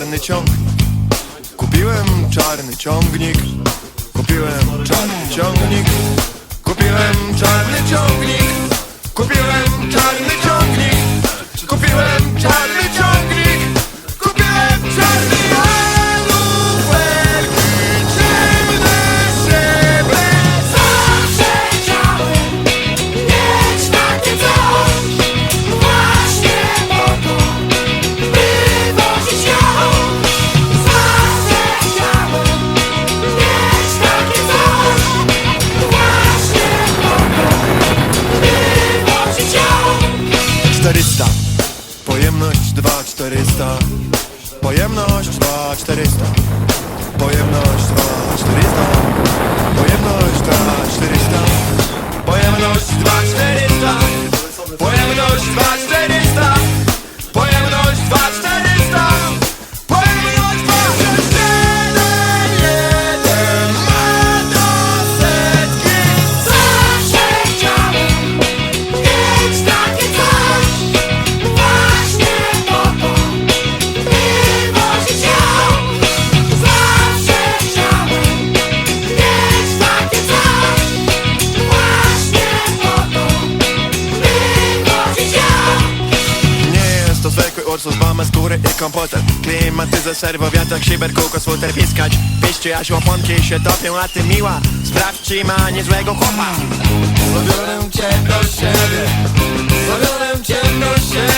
czarny ciągnik Kupiłem czarny ciągnik. Kupiłem czarny ciągnik. 400 Pojemność 2400 Pojemność 2400 korpsów, mamy skóry i komputer Klimatyzer, serwowiatek, szyber, kółko, sweter, piskać. Piszcie, aż łapłonki się topią, a ty miła. Sprawdź, czy ma niezłego chłopa. Zabiorę cię do siebie. Zabiorę cię do siebie.